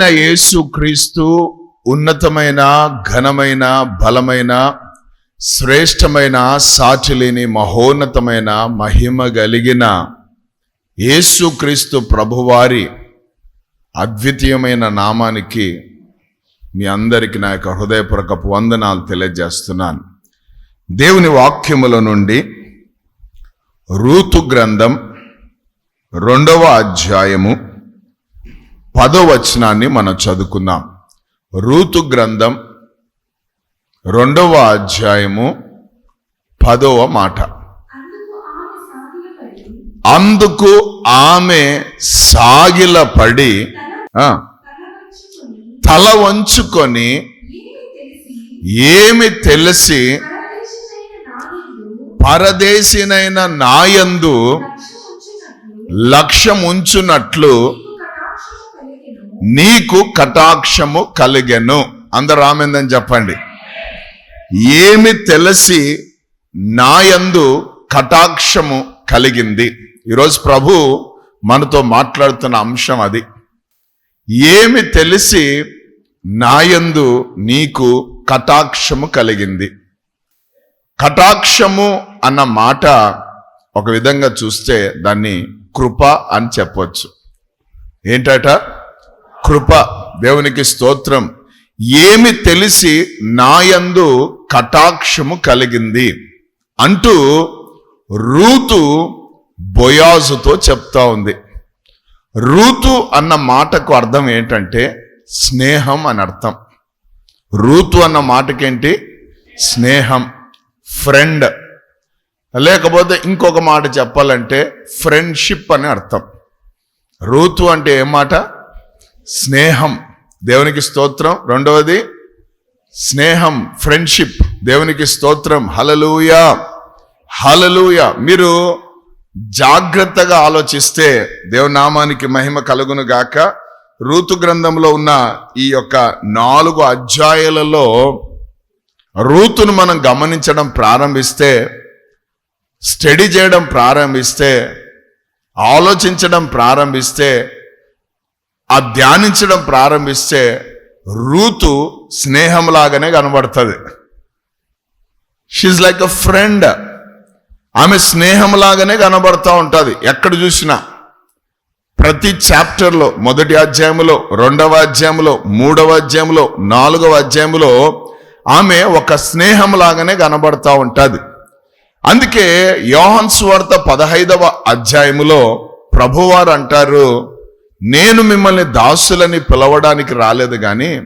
ప్రభువైన యేసు క్రీస్తు ఉన్నతమైన ఘనమైన బలమైన శ్రేష్టమైన సాటిలేని మహోన్నతమైన మహిమ కలిగిన యేసుక్రీస్తు ప్రభువారి అద్వితీయమైన నామానికి మీ అందరికి నా యొక్క హృదయపూర్వకపు వందనాలు తెలియజేస్తున్నాను. దేవుని వాక్యముల నుండి రూతు గ్రంథం రెండవ అధ్యాయము పదో వచనాన్ని మనం చదువుకుందాం. రూతు గ్రంథం రెండవ అధ్యాయము పదవ మాట. అందుకు ఆమె సాగిలపడి తల వంచుకొని ఏమి తెలిసి నాయందు పరదేశినైన నాయందు లక్ష్యం ఉంచునట్లు నీకు కటాక్షము కలిగెను. అందరు ఆమెందని చెప్పండి. ఏమి తెలిసి నాయందు కటాక్షము కలిగింది. ఈరోజు ప్రభు మనతో మాట్లాడుతున్న అంశం అది. ఏమి తెలిసి నాయందు నీకు కటాక్షము కలిగింది. కటాక్షము అన్న మాట ఒక విధంగా చూస్తే దాన్ని కృప అని చెప్పొచ్చు. ఏంటట? కృప దేవునికి స్తోత్రం. ఏమి తెలిసి నాయందు కటాక్షము కలిగింది అంటూ రూతు బొయాజుతో చెప్తా ఉంది. రూతు అన్న మాటకు అర్థం ఏంటంటే స్నేహం అని అర్థం. రూతు అన్న మాటకేంటి? స్నేహం ఫ్రెండ్. లేకపోతే ఇంకొక మాట చెప్పాలంటే ఫ్రెండ్షిప్ అని అర్థం. రూతు అంటే ఏం మాట? స్నేహం. దేవునికి స్తోత్రం. రెండవది స్నేహం ఫ్రెండ్షిప్. దేవునికి స్తోత్రం. హలలుయా హలలుయా మీరు జాగ్రత్తగా ఆలోచిస్తే దేవునామానికి మహిమ కలుగును గాక. రూతు గ్రంథంలో ఉన్న ఈ యొక్క నాలుగు అధ్యాయాలలో రూతును మనం గమనించడం ప్రారంభిస్తే స్టడీ చేయడం ప్రారంభిస్తే ఆలోచించడం ప్రారంభిస్తే ఆ ధ్యానించడం ప్రారంభిస్తే రూతు స్నేహంలాగానే కనబడుతుంది. షీజ్ లైక్ అ ఫ్రెండ్ ఆమె స్నేహంలాగానే కనబడతా ఉంటుంది. ఎక్కడ చూసినా ప్రతి చాప్టర్లో మొదటి అధ్యాయంలో రెండవ అధ్యాయంలో మూడవ అధ్యాయంలో నాలుగవ అధ్యాయంలో ఆమె ఒక స్నేహంలాగానే కనబడతా ఉంటుంది. అందుకే యోహన్స్ వార్త పదహైదవ అధ్యాయములో ప్రభువారు అంటారు నేను మిమ్మల్ని దాసులని పిలవడానికి రాలేదు కానీ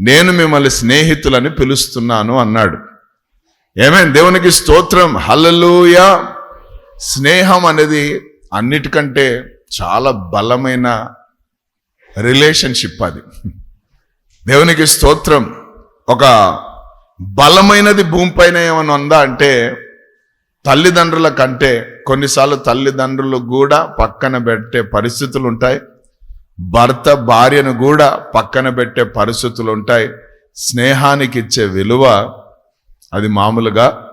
నేను మిమ్మల్ని స్నేహితులని పిలుస్తున్నాను అన్నాడు. ఏమేం? దేవునికి స్తోత్రం. హల్లలూయ. స్నేహం అనేది అన్నిటికంటే చాలా బలమైన రిలేషన్షిప్ అది. దేవునికి స్తోత్రం. ఒక బలమైనది భూమిపైన ఏమైనా ఉందా అంటే తల్లిదండ్రుల కంటే కొన్నిసార్లు తల్లిదండ్రులు కూడా పక్కన పెట్టే పరిస్థితులు ఉంటాయి. భర్త భార్యను కూడా పక్కన పెట్టే పరిస్థితులు ఉంటాయి. స్నేహానికి ఇచ్చే విలువ అది మామూలుగా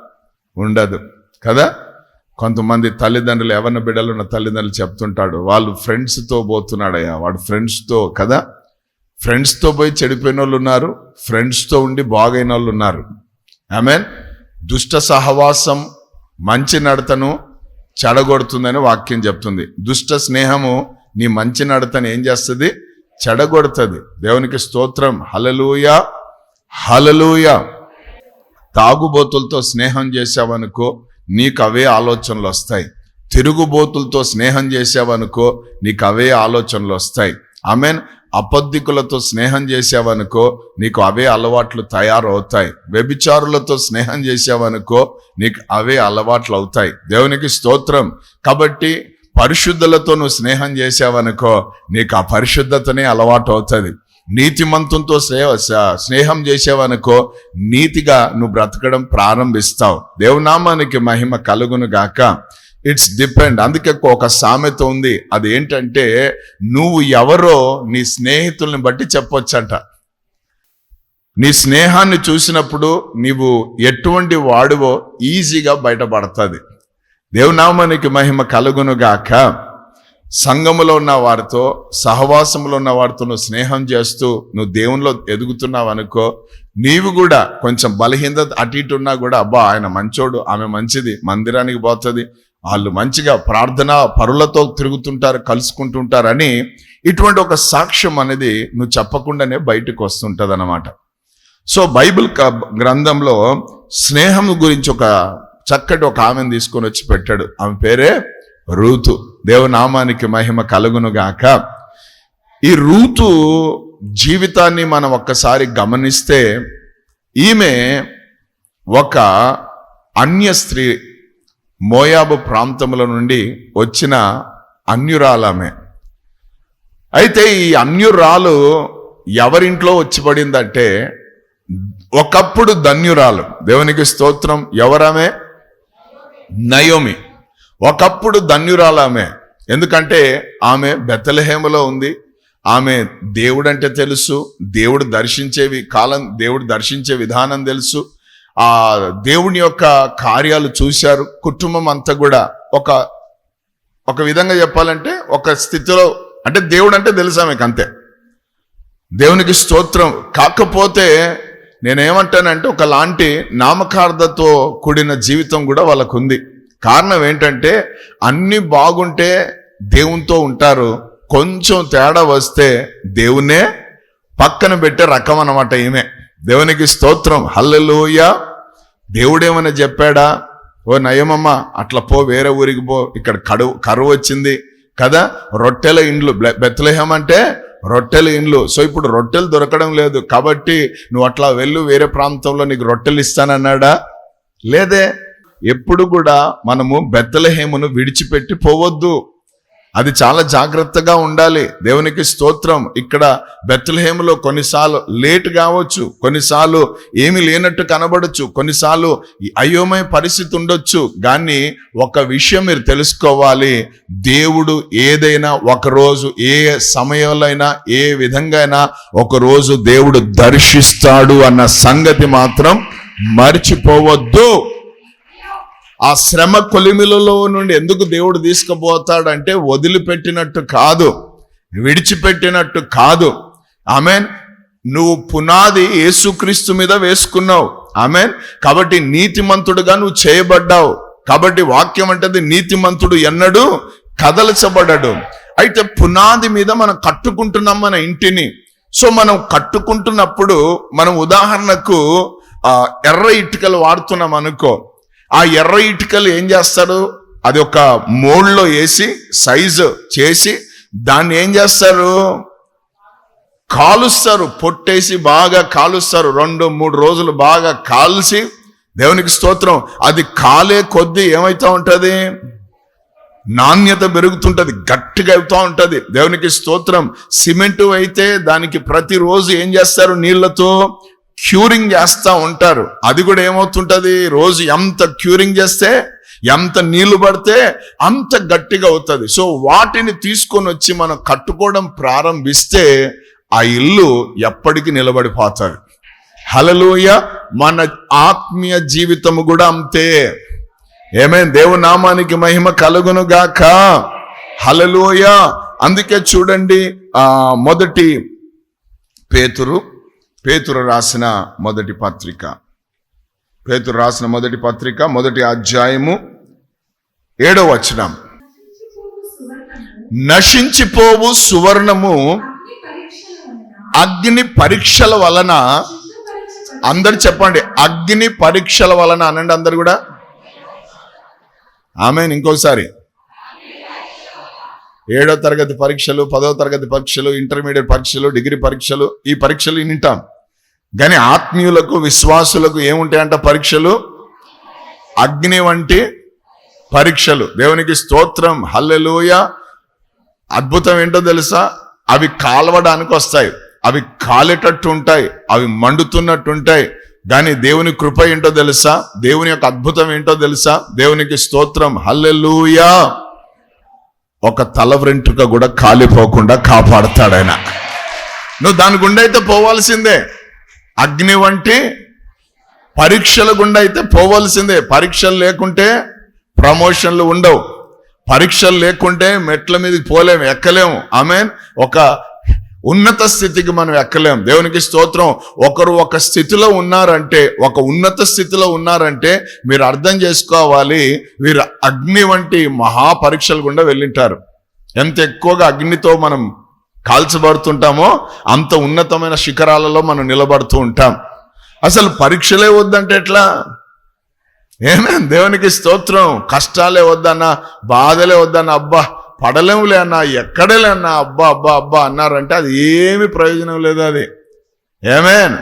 ఉండదు. కదా? కొంతమంది తల్లిదండ్రులు ఎవరిన బిడ్డలు ఉన్న తల్లిదండ్రులు చెప్తుంటాడు వాళ్ళు ఫ్రెండ్స్తో పోతున్నాడయ్యా వాడు ఫ్రెండ్స్తో కదా? ఫ్రెండ్స్తో పోయి చెడిపోయిన వాళ్ళు ఉన్నారు ఫ్రెండ్స్తో ఉండి బాగైన వాళ్ళు ఉన్నారు. మీన్ దుష్ట సహవాసం మంచి నడతను చెడగొడుతుందని వాక్యం చెప్తుంది. దుష్ట స్నేహము నీ మంచి నడతను ఏం చేస్తుంది? చెడగొడుతుంది. దేవునికి స్తోత్రం. హలలూయ హలలూయ తాగుబోతులతో స్నేహం చేసావనుకో నీకు అవే ఆలోచనలు వస్తాయి. తిరుగుబోతులతో స్నేహం చేసావనుకో నీకు అవే ఆలోచనలు వస్తాయి. ఆమెన్. అబద్ధికులతో స్నేహం చేసావనుకో నీకు అవే అలవాట్లు తయారవుతాయి. వ్యభిచారులతో స్నేహం చేసావనుకో నీకు అవే అలవాట్లు అవుతాయి దేవునికి స్తోత్రం. కాబట్టి పరిశుద్ధులతో నువ్వు స్నేహం చేసావనుకో నీకు ఆ పరిశుద్ధతనే అలవాటు అవుతుంది నీతిమంతంతో సేవ స్నేహం చేసావనుకో నీతిగా నువ్వు బ్రతకడం ప్రారంభిస్తావు. దేవునామానికి మహిమ కలుగును గాక. ఇట్స్ డిపెండ్ అందుకే ఒక సామెత ఉంది. అది ఏంటంటే నువ్వు ఎవరో నీ స్నేహితుల్ని బట్టి చెప్పొచ్చంట. నీ స్నేహాన్ని చూసినప్పుడు నీవు ఎటువంటి వాడువో ఈజీగా బయటపడుతుంది. దేవునామానికి మహిమ కలుగును గాక సంఘములో ఉన్న వారితో సహవాసంలో ఉన్న వారితో నువ్వు స్నేహం చేస్తూ నువ్వు దేవునిలో ఎదుగుతున్నావు అనుకో నీవు కూడా కొంచెం బలహీనత అటు ఇటు ఉన్నా కూడా అబ్బా ఆయన మంచోడు ఆమె మంచిది మందిరానికి పోతుంది వాళ్ళు మంచిగా ప్రార్థన పరులతో తిరుగుతుంటారు కలుసుకుంటుంటారని ఇటువంటి ఒక సాక్ష్యం అనేది నువ్వు చెప్పకుండానే బయటకు వస్తుంటుంది అనమాట సో బైబిల్ క- గ్రంథంలో స్నేహం గురించి ఒక చక్కటి ఒక ఆమెను తీసుకొని వచ్చి పెట్టాడు. ఆమె పేరే రూతు. దేవనామానికి మహిమ కలుగును గాక ఈ రూతు జీవితాన్ని మనం ఒక్కసారి గమనిస్తే ఈమె ఒక అన్య స్త్రీ మోయాబు ప్రాంతముల నుండి వచ్చిన అన్యురాలామె. అయితే ఈ అన్యురాలు ఎవరింట్లో వచ్చి పడిందంటే ఒకప్పుడు ధన్యురాలు. దేవునికి స్తోత్రం. ఎవరమే? నయోమి. ఒకప్పుడు ధన్యురాలామె. ఎందుకంటే ఆమె బెత్తలహేమలో ఉంది. ఆమె దేవుడు అంటే తెలుసు. దేవుడు దర్శించేవి కాలం దేవుడు దర్శించే విధానం తెలుసు. ఆ దేవుని యొక్క కార్యాలు చూశారు. కుటుంబం అంతా కూడా ఒక ఒక విధంగా చెప్పాలంటే ఒక స్థితిలో అంటే దేవుడు అంటే తెలుసు ఆమెకు అంతే. దేవునికి స్తోత్రం. కాకపోతే నేనేమంటానంటే ఒకలాంటి నామకార్థతో కూడిన జీవితం కూడా వాళ్ళకు ఉంది కారణం ఏంటంటే అన్ని బాగుంటే దేవునితో ఉంటారు. కొంచెం తేడా వస్తే దేవునే పక్కన పెట్టే రకం అనమాట ఈమె. దేవునికి స్తోత్రం. హల్లెలూయ. దేవుడేమని చెప్పాడా? ఓ నయమమ్మ అట్లా పో వేరే ఊరికి పో ఇక్కడ కడువు కరువు వచ్చింది. కదా? రొట్టెల ఇండ్లు. బెత్తలేహం అంటే రొట్టెల ఇండ్లు. సో ఇప్పుడు రొట్టెలు దొరకడం లేదు. కాబట్టి నువ్వు అట్లా వెళ్ళు వేరే ప్రాంతంలో నీకు రొట్టెలు ఇస్తానన్నాడా? లేదే. ఎప్పుడు కూడా మనము బెత్తలహేమును విడిచిపెట్టి పోవద్దు. అది చాలా జాగ్రత్తగా ఉండాలి. దేవునికి స్తోత్రం. ఇక్కడ బెత్తలహేములో కొన్నిసార్లు లేట్ కావచ్చు కొన్నిసార్లు ఏమి లేనట్టు కనబడచ్చు కొన్నిసార్లు అయోమయ పరిస్థితి ఉండొచ్చు. కానీ ఒక విషయం మీరు తెలుసుకోవాలి. దేవుడు ఏదైనా ఒకరోజు ఏ సమయంలో అయినా ఏ విధంగా అయినా ఒక రోజు దేవుడు దర్శిస్తాడు అన్న సంగతి మాత్రం మర్చిపోవద్దు. ఆ శ్రమ కొలిమిలలో నుండి ఎందుకు దేవుడు తీసుకుపోతాడంటే వదిలిపెట్టినట్టు కాదు విడిచిపెట్టినట్టు కాదు. ఆమెన్. నువ్వు పునాది యేసుక్రీస్తు మీద వేసుకున్నావు. ఆమెన్. కాబట్టి నీతిమంతుడుగా నువ్వు చేయబడ్డావు. కాబట్టి వాక్యం అంటది నీతిమంతుడు ఎన్నడూ కదలచబడడు. అయితే పునాది మీద మనం కట్టుకుంటున్నాం మన ఇంటిని. సో మనం కట్టుకుంటున్నప్పుడు మనం ఉదాహరణకు ఎర్ర ఇటుకలు వాడుతున్నాం అనుకో. ఆ ఎర్ర ఇటుకలు ఏం చేస్తారు అది ఒక మోల్డ్లో వేసి సైజు చేసి దాన్ని ఏం చేస్తారు కాలుస్తారు. పొట్టేసి బాగా కాలుస్తారు. రెండు మూడు రోజులు బాగా కాల్చి దేవునికి స్తోత్రం. అది కాలే కొద్దీ ఏమవుతూ ఉంటుంది? నాణ్యత పెరుగుతుంటుంది. గట్టిగా అవుతూ ఉంటుంది. దేవునికి స్తోత్రం. సిమెంటు అయితే దానికి ప్రతిరోజు ఏం చేస్తారు నీళ్ళతో క్యూరింగ్ చేస్తూ ఉంటారు. అది కూడా ఏమవుతుంటుంది? రోజు ఎంత క్యూరింగ్ చేస్తే ఎంత నీళ్ళు పడితే అంత గట్టిగా అవుతుంది. సో వాటిని తీసుకొని వచ్చి మనం కట్టుకోవడం ప్రారంభిస్తే ఆ ఇల్లు ఎప్పటికీ నిలబడిపోతుంది. హలలోయ మన ఆత్మీయ జీవితము కూడా అంతే. ఏమే? దేవునామానికి మహిమ కలుగును గాక. హలలోయ అందుకే చూడండి ఆ మొదటి పేతురు పేతురు రాసిన మొదటి పత్రిక. పేతురు రాసిన మొదటి పత్రిక మొదటి అధ్యాయము ఏడో వచనం. నశించిపోవు సువర్ణము అగ్ని పరీక్షల వలన. అందరు చెప్పండి అగ్ని పరీక్షల వలన అనండి అందరు కూడా. ఆమె ఇంకోసారి. ఏడో తరగతి పరీక్షలు పదో తరగతి పరీక్షలు ఇంటర్మీడియట్ పరీక్షలు డిగ్రీ పరీక్షలు ఈ పరీక్షలు వింటాం. కానీ ఆత్మీయులకు విశ్వాసులకు ఏముంటాయంట పరీక్షలు? అగ్ని వంటి పరీక్షలు. దేవునికి స్తోత్రం హల్లెలూయ. అద్భుతం ఏంటో తెలుసా? అవి కాలవడానికి వస్తాయి. అవి కాలేటట్టు ఉంటాయి. అవి మండుతున్నట్టు ఉంటాయి. కానీ దేవుని కృప ఏంటో తెలుసా? దేవుని యొక్క అద్భుతం ఏంటో తెలుసా? దేవునికి స్తోత్రం హల్లెలూయా. ఒక తల వెంట్రుక కూడా కాలిపోకుండా కాపాడతాడు ఆయన. నువ్వు దాని గుండె అయితే పోవాల్సిందే. అగ్ని వంటి పరీక్షల గుండా అయితే పోవాల్సిందే. పరీక్షలు లేకుంటే ప్రమోషన్లు ఉండవు. పరీక్షలు లేకుంటే మెట్ల మీదకి పోలేము ఎక్కలేము. ఆమె ఒక ఉన్నత స్థితికి మనం ఎక్కలేం. దేవునికి స్తోత్రం. ఒకరు ఒక స్థితిలో ఉన్నారంటే ఒక ఉన్నత స్థితిలో ఉన్నారంటే మీరు అర్థం చేసుకోవాలి. వీరు అగ్ని వంటి మహా పరీక్షలు గుండా వెళ్ళింటారు. ఎంత ఎక్కువగా అగ్నితో మనం కాల్చబడుతుంటామో అంత ఉన్నతమైన శిఖరాలలో మనం నిలబడుతూ ఉంటాం. అసలు పరీక్షలే వద్దంటే ఎట్లా? ఏమే దేవునికి స్తోత్రం. కష్టాలే వద్దన్నా బాధలే వద్దన్నా అబ్బా పడలేములే అన్నా ఎక్కడలే అన్నా అబ్బా అబ్బా అబ్బా అన్నారంటే అది ఏమి ప్రయోజనం లేదు అది. ఏమేన్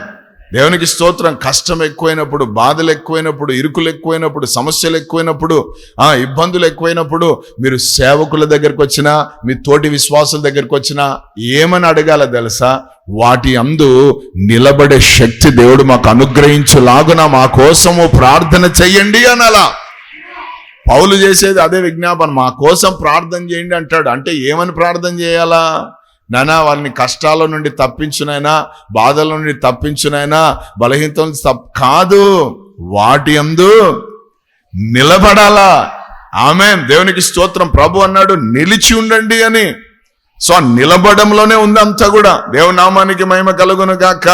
దేవునికి స్తోత్రం. కష్టం ఎక్కువైనప్పుడు బాధలు ఎక్కువైనప్పుడు ఇరుకులు ఎక్కువైనప్పుడు సమస్యలు ఎక్కువైనప్పుడు ఆ ఇబ్బందులు ఎక్కువైనప్పుడు మీరు సేవకుల దగ్గరకు వచ్చినా మీ తోటి విశ్వాసుల దగ్గరకు వచ్చినా ఏమని అడగాల తెలుసా? వాటి అందు నిలబడే శక్తి దేవుడు మాకు అనుగ్రహించులాగున మా కోసము ప్రార్థన చెయ్యండి అనాలా. పౌలు చేసేది అదే విజ్ఞాపన. మా కోసం ప్రార్థన చేయండి అంటాడు. అంటే ఏమని ప్రార్థన చేయాలా? నానా వారిని కష్టాల నుండి తప్పించునైనా బాధల నుండి తప్పించునైనా బలహీనత నుంచి కాదు. వాటి అందు నిలబడాలా. ఆమె దేవునికి స్తోత్రం. ప్రభు అన్నాడు నిలిచి ఉండండి అని. సో ఆ నిలబడంలోనే ఉంది అంతా కూడా. దేవునామానికి మహిమ కలుగును గాక.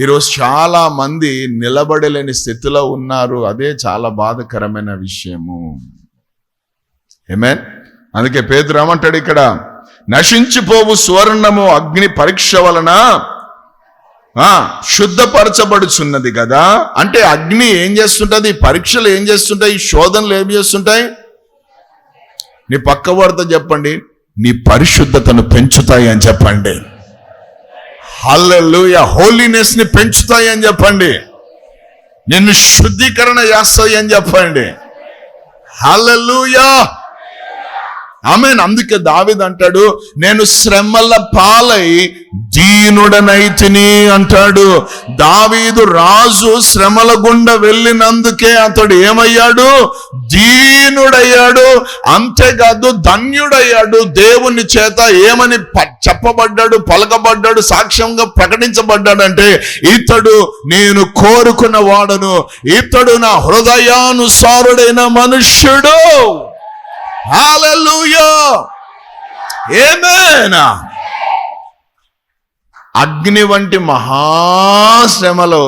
ఈరోజు చాలా మంది నిలబడలేని స్థితిలో ఉన్నారు. అదే చాలా బాధకరమైన విషయము. ఏమే అందుకే పేదరు ఏమంటాడు ఇక్కడ? నశించిపోవు సువర్ణము అగ్ని పరీక్ష వలన. శుద్ధపరచబడుచున్నది కదా. అంటే అగ్ని ఏం చేస్తుంటుంది? పరీక్షలు ఏం చేస్తుంటాయి? శోధనలు ఏం చేస్తుంటాయి? నీ పక్క వార్త చెప్పండి. నీ పరిశుద్ధతను పెంచుతాయి అని చెప్పండి. హల్లెల్లుయ హోలీనెస్ని పెంచుతాయి అని చెప్పండి. నిన్ను శుద్ధీకరణ చేస్తాయి అని చెప్పండి. హల్లెల్లుయా ఆమె అందుకే దావిద్ అంటాడు నేను శ్రమల పాలై దీనుడనైతిని అంటాడు. దావీదు రాజు శ్రమల గుండా వెళ్ళినందుకే అతడు ఏమయ్యాడు? దీనుడయ్యాడు. అంతేకాదు ధన్యుడయ్యాడు. దేవుని చేత ఏమని చెప్పబడ్డాడు పలకబడ్డాడు సాక్ష్యంగా ప్రకటించబడ్డాడంటే ఇతడు నేను కోరుకున్న వాడను. ఇతడు నా హృదయానుసారుడైన మనుష్యుడు. హల్లెలూయా ఆమేన్ అగ్ని వంటి మహాశ్రమలో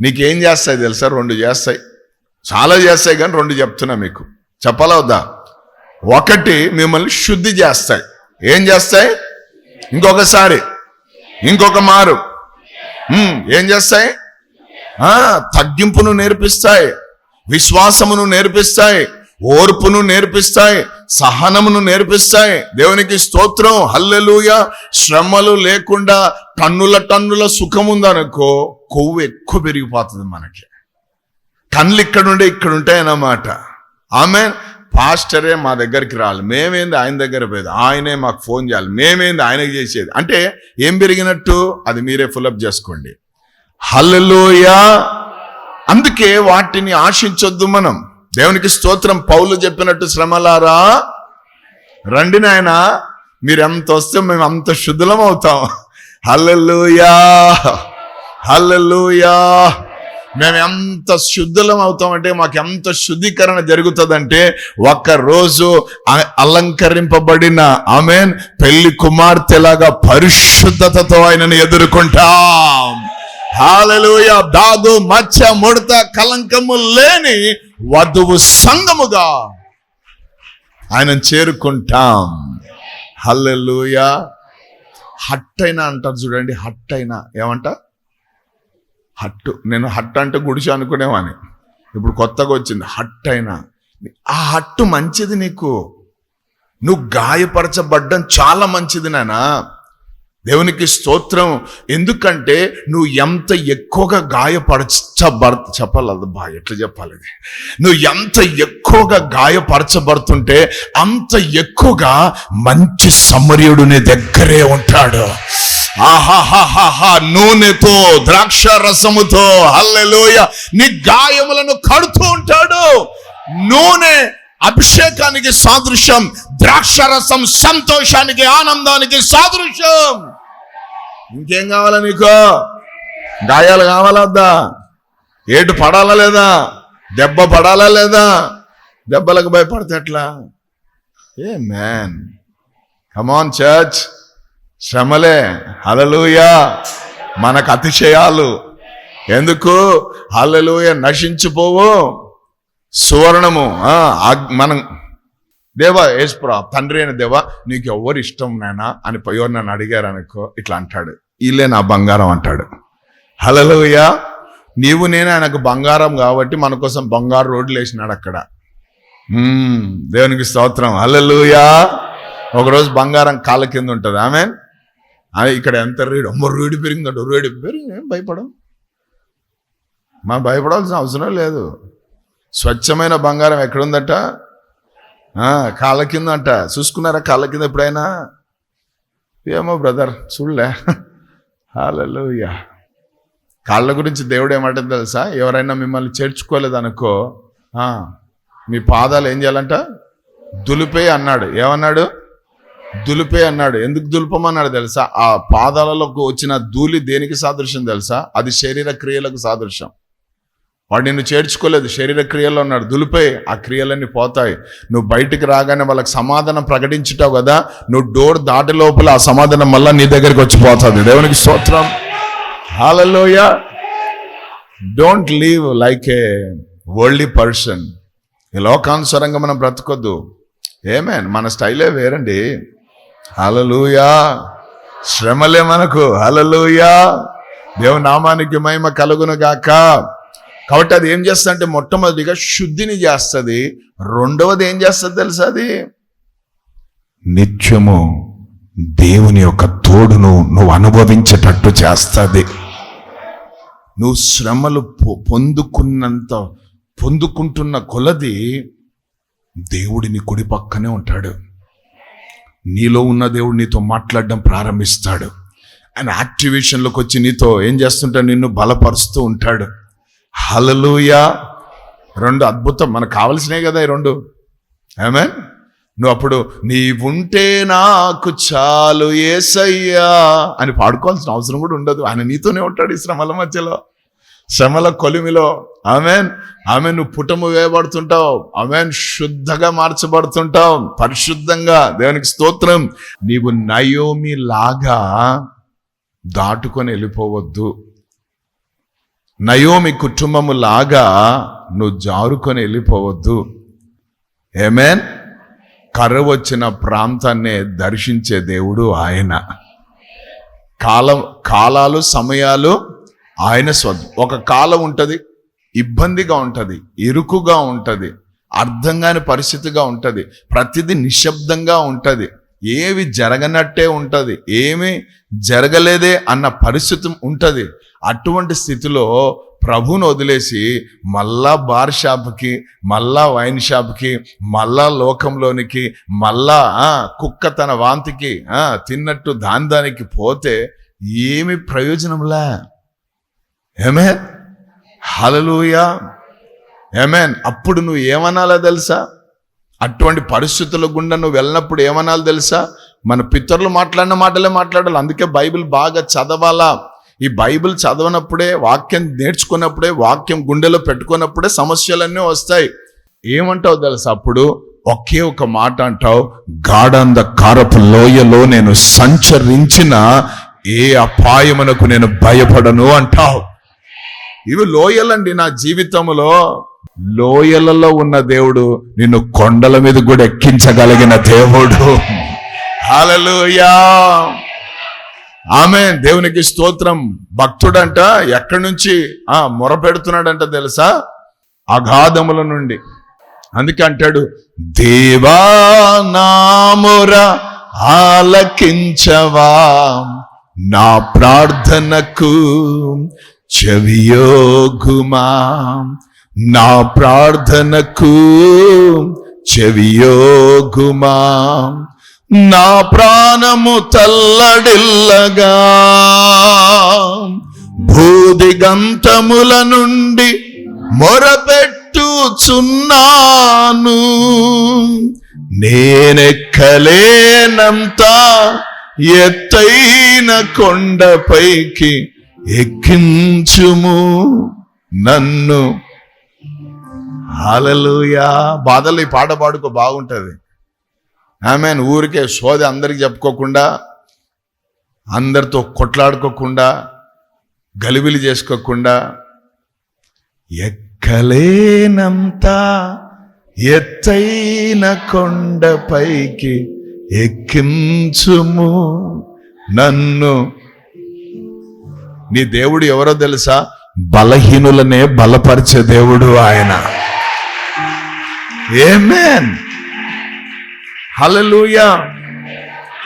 నీకేం చేస్తాయి తెలుసా? రెండు చేస్తాయి. చాలా చేస్తాయి కానీ రెండు చెప్తున్నా మీకు. చెప్పాలా ఒకటి మిమ్మల్ని శుద్ధి చేస్తాయి. ఏం చేస్తాయి? ఇంకొకసారి. ఇంకొక మారు. ఏం చేస్తాయి? తగ్గింపును నేర్పిస్తాయి. విశ్వాసమును నేర్పిస్తాయి. ఓర్పును నేర్పిస్తాయి సహనమును నేర్పిస్తాయి. దేవునికి స్తోత్రం. హల్లెలూయ. శ్రమలు లేకుండా టన్నుల టన్నుల సుఖం ఉందనుకో కొవ్వు ఎక్కువ పెరిగిపోతుంది మనకి. కళ్ళు ఇక్కడుండే ఇక్కడ ఉంటాయన్నమాట. ఆమె పాస్టరే మా దగ్గరికి రాలి మేమేంది ఆయన దగ్గర పోయేది? ఆయనే మాకు ఫోన్ చేయాలి. మేమేంది ఆయనకి చేసేది? అంటే ఏం పెరిగినట్టు? అది మీరే ఫుల్అప్ చేసుకోండి. హల్లెలూయా. అందుకే వాటిని ఆశించొద్దు మనం. దేవునికి స్తోత్రం. పౌలు చెప్పినట్టు శ్రమలారా? రండి నాయన మీరు ఎంత వస్తే మేము అంత శుద్ధులం అవుతాం. హల్లెలూయా హల్లెలూయా. మేము ఎంత శుద్ధులం అవుతామంటే మాకు ఎంత శుద్ధీకరణ జరుగుతుందంటే ఒక్క రోజు అలంకరింపబడిన ఆమెన్ పెళ్ళి కుమార్తెలాగా పరిశుద్ధతతో ఆయనను ఎదుర్కొంటాం. హాలలోయ. దాగు మచ్చ ముడత కలంకము లేని వధువు సంగముగా ఆయన చేరుకుంటాం. హల్లెలూయ హట్ అయినా అంటారు చూడండి హట్ అయినా ఏమంట? హట్టు. నేను హట్ అంటే గుడిసె అనుకునేవాని ఇప్పుడు కొత్తగా వచ్చింది హట్ అయినా ఆ హట్టు మంచిది నీకు. నువ్వు గాయపరచబడ్డం చాలా మంచిది నానా. దేవునికి స్తోత్రం. ఎందుకంటే నువ్వు ఎంత ఎక్కువగా గాయపరచబడ చెప్పాలి అది బా ఎట్లా చెప్పాలి? నువ్వు ఎంత ఎక్కువగా గాయపరచబడుతుంటే అంత ఎక్కువగా మంచి సమర్యుడు నీ దగ్గరే ఉంటాడు. ఆహాహాహాహా నూనెతో ద్రాక్ష రసముతో హల్లెలోయ నీ గాయములను కడుతూ ఉంటాడు. నూనె అభిషేకానికి సాదృశ్యం ద్రాక్షరసం సంతోషానికి ఆనందానికి సాదృశ్యం. ఇంకేం కావాలా నీకు? గాయాలు కావాలా వద్దా? ఏటు పడాలా లేదా? దెబ్బ పడాలా లేదా? దెబ్బలకు భయపడితే ఎట్లా? ఏ మ్యాన్. కమాన్ చర్చ్ శ్రమలే. హలలుయా మనకు అతిశయాలు. ఎందుకు? హలలుయ నశించిపోవు. సువర్ణము. మనం దేవా యేసుప్రా తండ్రి అయిన దేవా నీకు ఎవరు ఇష్టం నాయనా అని ఎవరు నన్ను అడిగారు అనుకో ఇట్లా అంటాడు. వీళ్ళే నా బంగారం అంటాడు. హలలుయ నీవు నేను ఆయనకు బంగారం కాబట్టి మన కోసం బంగారు రోడ్లు వేసినాడు అక్కడ. దేవునికి స్తోత్రం. హలలుయా ఒకరోజు బంగారం కాళ్ళ కింద ఉంటుంది. ఆమె ఇక్కడ ఎంత రేడు అమ్మ రేడు పెరిగిందంట రేడు పెరిగి ఏం భయపడం? మా భయపడాల్సిన అవసరం లేదు. స్వచ్ఛమైన బంగారం ఎక్కడుందట? కాళ్ళ కింద అంట. చూసుకున్నారా కాళ్ళ కింద ఎప్పుడైనా? ఏమో బ్రదర్ చూడలే. హాలూయా కాళ్ళ గురించి దేవుడు ఏమంటుంది తెలుసా? ఎవరైనా మిమ్మల్ని చేర్చుకోలేదనుకో మీ పాదాలు ఏం చేయాలంట? దులిపే అన్నాడు. ఏమన్నాడు? దులిపే అన్నాడు. ఎందుకు దులుపమన్నాడు తెలుసా? ఆ పాదాలలోకి వచ్చిన ధూళి దేనికి సాదృశ్యం తెలుసా? అది శరీర క్రియలకు సాదృశ్యం. వాడు నిన్ను చేర్చుకోలేదు శరీర క్రియల్లో ఉన్నాడు. దులిపే ఆ క్రియలన్నీ పోతాయి. నువ్వు బయటికి రాగానే వాళ్ళకి సమాధానం ప్రకటించుటావు కదా నువ్వు డోర్ దాటి లోపల ఆ సమాధానం మళ్ళీ నీ దగ్గరికి వచ్చి పోతుంది. దేవునికి స్తోత్రం. Hallelujah don't leave like a worldly person ఈ లోకానుసారంగా మనం బ్రతకొద్దు. ఏమే మన స్టైలే వేరండి. హలలుయా శ్రమలే మనకు. హలలుయా దేవు నామానికి మహిమ కలుగును గాక. కాబట్టి అది ఏం చేస్తుంది అంటే మొట్టమొదటిగా శుద్ధిని చేస్తుంది. రెండవది ఏం చేస్తుంది తెలుసా అది? నిత్యము దేవుని యొక్క తోడును నువ్వు అనుభవించేటట్టు చేస్తుంది. నువ్వు శ్రమలు పొ- పొందుకున్నంత పొందుకుంటున్న కొలది దేవుడిని కుడి పక్కనే ఉంటాడు. నీలో ఉన్న దేవుడు నీతో మాట్లాడడం ప్రారంభిస్తాడు. ఆయన యాక్టివేషన్లోకి వచ్చి నీతో ఏం చేస్తుంటాడు? నిన్ను బలపరుస్తూ ఉంటాడు. హలలుయా రెండు అద్భుతం. మనకు కావలసినవి కదా ఈ రెండు. ఏమే నువ్వు అప్పుడు నీవుంటే నాకు చాలు ఏసయ్యా అని పాడుకోవాల్సిన అవసరం కూడా ఉండదు. ఆయన నీతోనే ఉంటాడు ఈ శ్రమల మధ్యలో. శ్రమల కొలిమిలో. ఆమెన్ ఆమె నువ్వు పుటము వేయబడుతుంటావు. ఆమెన్ శుద్ధగా మార్చబడుతుంటావు. పరిశుద్ధంగా. దేవునికి స్తోత్రం. నీవు నయోమి లాగా దాటుకొని వెళ్ళిపోవద్దు. నయోమి కుటుంబము లాగా నువ్వు జారుకొని వెళ్ళిపోవద్దు. ఏమేన్ కర్ర వచ్చిన ప్రాంతాన్ని దర్శించే దేవుడు ఆయన. కాలం కాలాలు సమయాలు ఆయన స్వద్ ఒక కాలం ఉంటుంది ఇబ్బందిగా ఉంటుంది ఇరుకుగా ఉంటుంది అర్థం కాని పరిస్థితిగా ఉంటుంది ప్రతిదీ నిశ్శబ్దంగా ఉంటుంది ఏవి జరగనట్టే ఉంటుంది ఏమి జరగలేదే అన్న పరిస్థితి ఉంటుంది అటువంటి స్థితిలో ప్రభువును వదిలేసి మళ్ళా బార్ షాప్కి మళ్ళా వైన్ షాప్కి మళ్ళా లోకంలోనికి మళ్ళా కుక్క తన వాంతికి తిన్నట్టు దాని దానికి పోతే ఏమి ప్రయోజనంలా? ఏమే హలలుయా ఏమేన్ అప్పుడు నువ్వు ఏమనాలో తెలుసా? అటువంటి పరిస్థితుల గుండా నువ్వు వెళ్ళినప్పుడు ఏమనాలో తెలుసా? మన పితరులు మాట్లాడిన మాటలే మాట్లాడాలి. అందుకే బైబిల్ బాగా చదవాలా. ఈ బైబిల్ చదవనప్పుడే వాక్యం నేర్చుకున్నప్పుడే వాక్యం గుండెలో పెట్టుకున్నప్పుడే సమస్యలన్నీ వస్తాయి. ఏమంటావు తెలుసు అప్పుడు? ఒకే ఒక మాట అంటావు గాఢంద కారపు లోయలో నేను సంచరించిన ఏ అపాయమునకు నేను భయపడను అంటావు. ఇవి లోయలండి నా జీవితంలో. లోయలలో ఉన్న దేవుడు నిన్ను కొండల మీద కూడా ఎక్కించగలిగిన దేవుడు. హలలుయా ఆమె దేవునికి స్తోత్రం. భక్తుడంట ఎక్కడి నుంచి? ఆ మొర పెడుతున్నాడంట తెలుసా? అగాధముల నుండి. అందుకే అంటాడు దేవా నాముర ఆలకించవా? నా ప్రార్థనకు చెవియోగుమా? నా ప్రార్థనకు చెవియోగుమా? నా ప్రాణము తల్లడిల్లగా భూదిగంతముల నుండి మొరపెట్టుచున్నాను. నేనెక్కలేనంత ఎత్తైన కొండపైకి ఎక్కించుము నన్ను. హాలలుయా. బాధలు ఈ పాట పాడుకో బాగుంటుంది. ఆమె ఊరికే సోది అందరికి చెప్పుకోకుండా అందరితో కొట్లాడుకోకుండా గలిబిలి చేసుకోకుండా ఎక్కలేనంత ఎత్తైన కొండపైకి ఎక్కించుము నన్ను. నీ దేవుడు ఎవరో తెలుసా? బలహీనులనే బలపరిచే దేవుడు ఆయన. ఏమేన్ హలలుయ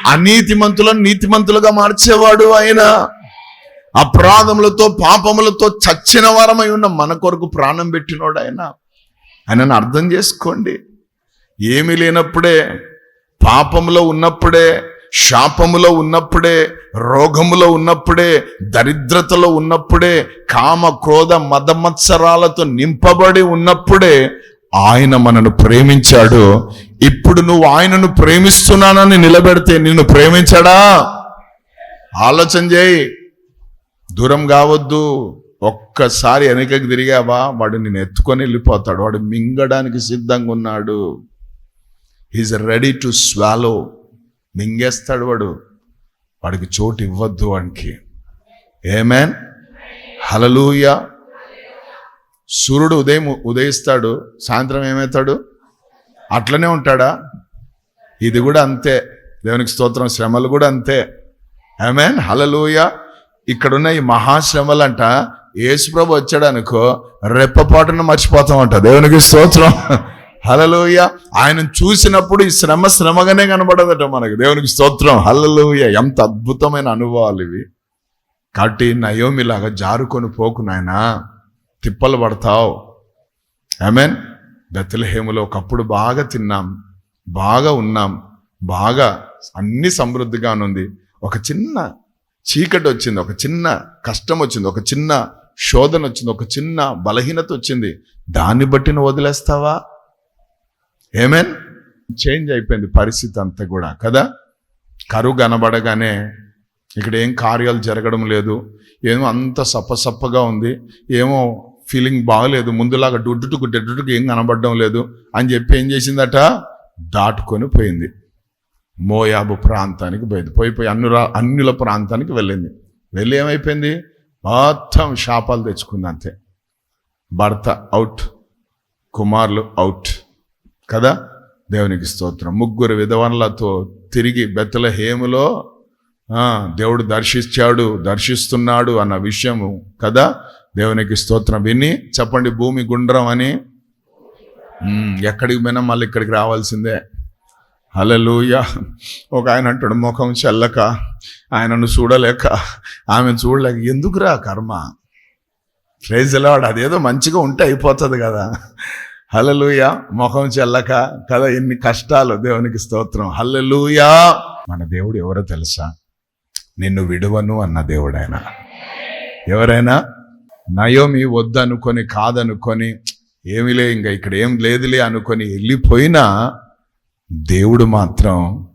అనీతిమంతులను నీతిమంతులుగా మార్చేవాడు ఆయన. అపరాధములతో పాపములతో చచ్చిన వారమై ఉన్న మన కొరకు ప్రాణం పెట్టినోడు ఆయన. ఆయనను అర్థం చేసుకోండి. ఏమీ లేనప్పుడే పాపములో ఉన్నప్పుడే శాపములో ఉన్నప్పుడే రోగములో ఉన్నప్పుడే దరిద్రతలో ఉన్నప్పుడే కామ క్రోధ మదమత్సరాలతో నింపబడి ఉన్నప్పుడే ఆయన మనను ప్రేమించాడు. ఇప్పుడు నువ్వు ఆయనను ప్రేమిస్తున్నానని నిలబెడితే నిన్ను ప్రేమించాడా? ఆలోచన చేయి. దూరం కావద్దు. ఒక్కసారి వెనకకి తిరిగావా? వాడు నేను ఎత్తుకొని వెళ్ళిపోతాడు. వాడు మింగడానికి సిద్ధంగా ఉన్నాడు. ఈజ్ రెడీ టు స్వాలో మింగేస్తాడు వాడు. వాడికి చోటు ఇవ్వద్దు వానికి. ఏమేన్ హలలుయా సూర్యుడు ఉదయం ఉదయిస్తాడు సాయంత్రం ఏమవుతాడు? అట్లనే ఉంటాడా? ఇది కూడా అంతే. దేవునికి స్తోత్రం శ్రమలు కూడా అంతే. ఆమెన్ హలలూయ ఇక్కడున్న ఈ మహాశ్రమలంట యేసుప్రభు వచ్చాడు అనుకో రెప్పపాటును మర్చిపోతామంట. దేవునికి స్తోత్రం. హలలోయ ఆయన చూసినప్పుడు ఈ శ్రమ శ్రమగానే కనబడదట మనకు. దేవునికి స్తోత్రం. హలలోయ ఎంత అద్భుతమైన అనుభవాలు ఇవి. కాబట్టి నయోమిలాగా జారుకొని పోకు నాయనా. తిప్పలు పడతావు. ఐమీన్ బెత్తలహేములో ఒకప్పుడు బాగా తిన్నాం. బాగా ఉన్నాం. బాగా అన్ని సమృద్ధిగా ఉంది. ఒక చిన్న చీకటి వచ్చింది. ఒక చిన్న కష్టం వచ్చింది. ఒక చిన్న శోధన వచ్చింది. ఒక చిన్న బలహీనత వచ్చింది. దాన్ని బట్టి నువ్వు వదిలేస్తావా? ఏమేన్ చేంజ్ అయిపోయింది పరిస్థితి అంతా కూడా కదా? కరువు కనబడగానే ఇక్కడ ఏం కార్యాలు జరగడం లేదు. ఏమో అంత సప్పసప్పగా ఉంది. ఏమో ఫీలింగ్ బాగలేదు ముందులాగా డుడ్డుటుకు డెడ్డుటుకు ఏం కనబడడం లేదు అని చెప్పి ఏం చేసిందట? దాటుకొని పోయింది. మోయాబు ప్రాంతానికి పోయింది. పోయి పోయి అన్నుల అన్యుల ప్రాంతానికి వెళ్ళింది. వెళ్ళి ఏమైపోయింది? మొత్తం శాపాలు తెచ్చుకుంది అంతే. భర్త అవుట్ కుమారులు అవుట్ కదా? దేవునికి స్తోత్రం. ముగ్గురు విధవనులతో తిరిగి బెత్తల హేములో దేవుడు దర్శించాడు దర్శిస్తున్నాడు అన్న విషయము కదా? దేవునికి స్తోత్రం. విని చెప్పండి భూమి గుండ్రం అని. ఎక్కడికి పోయినా మళ్ళీ ఇక్కడికి రావాల్సిందే. హలలుయ ఒక ఆయన అంటాడు ముఖం చెల్లక ఆయనను చూడలేక ఆమెను చూడలేక ఎందుకురా కర్మ? ఫ్రేజ్లాడు అదేదో మంచిగా ఉంటే అయిపోతుంది కదా. హలలుయ ముఖం చెల్లక కదా ఎన్ని కష్టాలు. దేవునికి స్తోత్రం. హలలుయ మన దేవుడు ఎవరో తెలుసా? నిన్ను విడువను అన్న దేవుడు ఆయన ఎవరైనా? నయోమి వద్దనుకొని కాదనుకొని ఏమిలే ఇంకా ఇక్కడ ఏం లేదులే అనుకొని వెళ్ళిపోయినా దేవుడు మాత్రం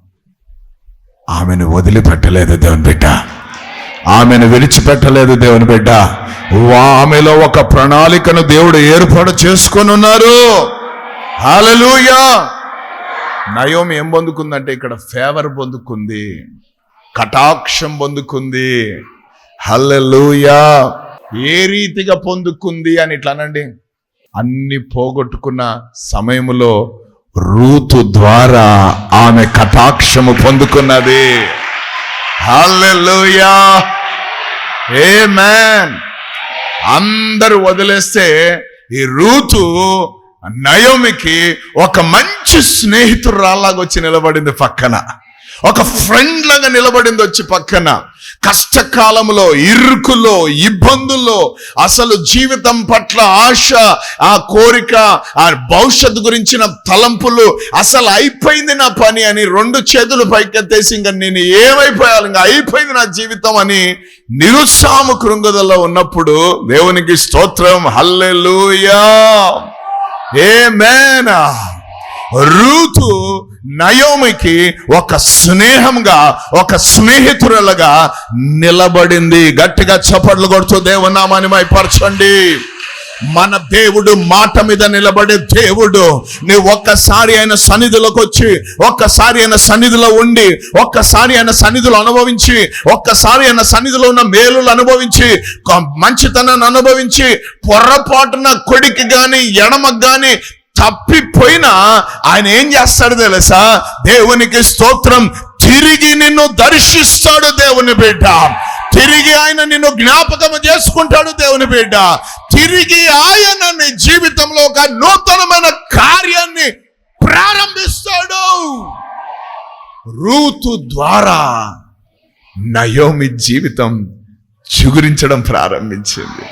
ఆమెను వదిలిపెట్టలేదు దేవుని బిడ్డ. ఆమెను విడిచిపెట్టలేదు దేవుని బిడ్డ. ఆమెలో ఒక ప్రణాళికను దేవుడు ఏర్పాటు చేసుకొని ఉన్నారు. హాలలుయా నయోమి ఏం పొందుకుందంటే ఇక్కడ ఫేవర్ పొందుకుంది కటాక్షం పొందుకుంది. హల్లెలూయా. ఏ రీతిగా పొందుకుంది అని ఇట్లా అనండి. అన్ని పోగొట్టుకున్న సమయములో రూతు ద్వారా ఆమె కటాక్షము పొందుకున్నది. హల్లెలూయా. మ్యాన్ అందరూ వదిలేస్తే ఈ రూతు నయోమికి ఒక మంచి స్నేహితురాలాగా వచ్చి నిలబడింది పక్కన. ఒక ఫ్రెండ్ లాగా నిలబడింది వచ్చి పక్కన. కష్టకాలంలో ఇరుకులో ఇబ్బందుల్లో అసలు జీవితం పట్ల ఆశ ఆ కోరిక ఆ భవిష్యత్తు గురించిన తలంపులు అసలు అయిపోయింది నా పని అని రెండు చేతులు పైకెత్తేసి ఇంకా నేను ఏమైపోయాలి? ఇంకా అయిపోయింది నా జీవితం అని నిరుత్సాహము కృంగుదల్లో ఉన్నప్పుడు దేవునికి స్తోత్రం. హల్లెలూయా. మేనా రూతు నయోమికి ఒక స్నేహంగా ఒక స్నేహితురాలుగా నిలబడింది. గట్టిగా చప్పట్లు కొడుతూ దేవునామాని మైపరచండి మన దేవుడు మాట మీద నిలబడే దేవుడు నువ్వు ఒక్కసారి ఆయన సన్నిధిలోకి వచ్చి ఒక్కసారి ఆయన సన్నిధిలో ఉండి ఒక్కసారి ఆయన సన్నిధులు అనుభవించి ఒక్కసారి ఆయన సన్నిధిలో ఉన్న మేలులు అనుభవించి మంచితనాన్ని అనుభవించి పొరపాటున కొడికి కానీ ఎడమకు కానీ తప్పిపోయినా ఆయన ఏం చేస్తాడు తెలుసా? దేవునికి స్తోత్రం తిరిగి నిన్ను దర్శిస్తాడు దేవుని బిడ్డ. తిరిగి ఆయన నిన్ను జ్ఞాపకం చేసుకుంటాడు దేవుని బిడ్డ. తిరిగి ఆయన నీ జీవితంలో ఒక నూతనమైన కార్యాన్ని ప్రారంభిస్తాడు. రూతు ద్వారా నయోమి జీవితం చిగురించడం ప్రారంభించింది.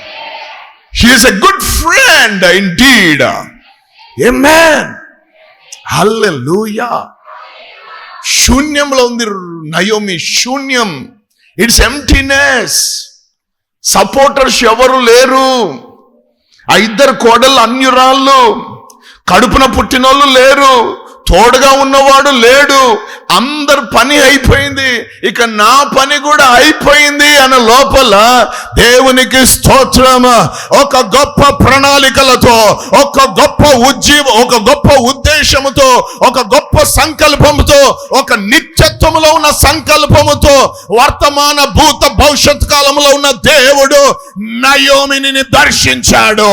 She is a good friend indeed amen hallelujah శూన్యంలో ఉంది నయోమి శూన్యం. ఇట్స్ ఎంటీనెస్ సపోర్టర్స్ ఎవరు లేరు? ఆ ఇద్దరు కోడళ్ళు అన్యురాళ్ళు. కడుపున పుట్టినోళ్ళు లేరు. తోడుగా ఉన్నవాడు లేడు. అందరు పని అయిపోయింది. ఇక నా పని కూడా అయిపోయింది అన్న లోపల దేవునికి స్తోత్రం ఒక గొప్ప ప్రణాళికలతో ఒక గొప్ప ఉజ్జీవ ఒక గొప్ప ఉద్దేశముతో ఒక గొప్ప సంకల్పముతో ఒక నిత్యత్వంలో ఉన్న సంకల్పముతో వర్తమాన భూత భవిష్యత్ కాలంలో ఉన్న దేవుడు నయోమిని దర్శించాడు.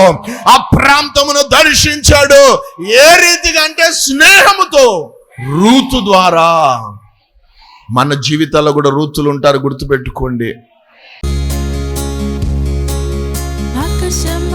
ఆ ప్రాంతమును దర్శించాడు. ఏ రీతిగా అంటే స్నేహముతో రూతు ద్వారా. మన జీవితాల్లో కూడా రూతులు ఉంటారు గుర్తుపెట్టుకోండి. ఆకాశం